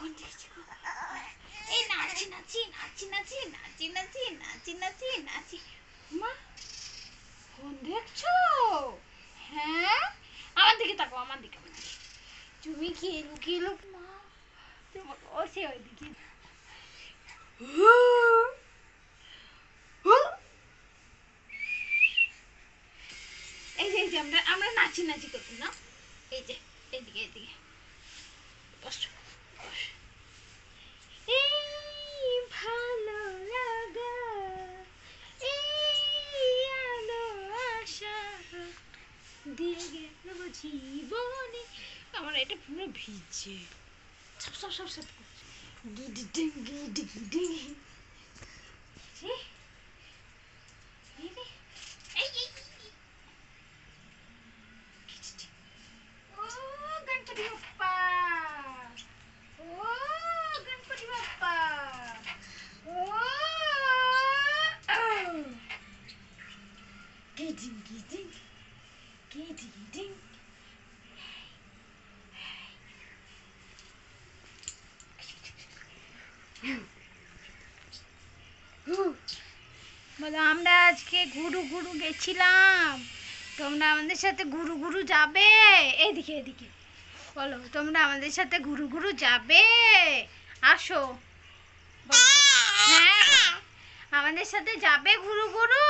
এই নাচি নাচি নাচি নাচি নাচি নাচি নাচি নাচি নাচি মা ফোন হ্যাঁ? আমার দিকে তাকো আমার দিকে। তুমি কি লুকিয়ে লুক মা তোমাকে ও সে ওইদিকে। এই যে এই যে, আমরা আমরা নাচি নাচি করব না? এই যে এদিকে এদিকে বসো। দিয়ে গেল জীবনে। আমার এটা পুরো ভিজে। সব সব সব সব করছে গিডিং গিডি গিডিং বলো, আমরা আজকে গুরু গুরু গেছিলাম। তোমরা আমাদের সাথে গুরু গুরু যাবে? এদিকে এদিকে বলো, তোমরা আমাদের সাথে গুরু গুরু যাবে? আসো। হ্যাঁ আমাদের সাথে যাবে গুরু গুরু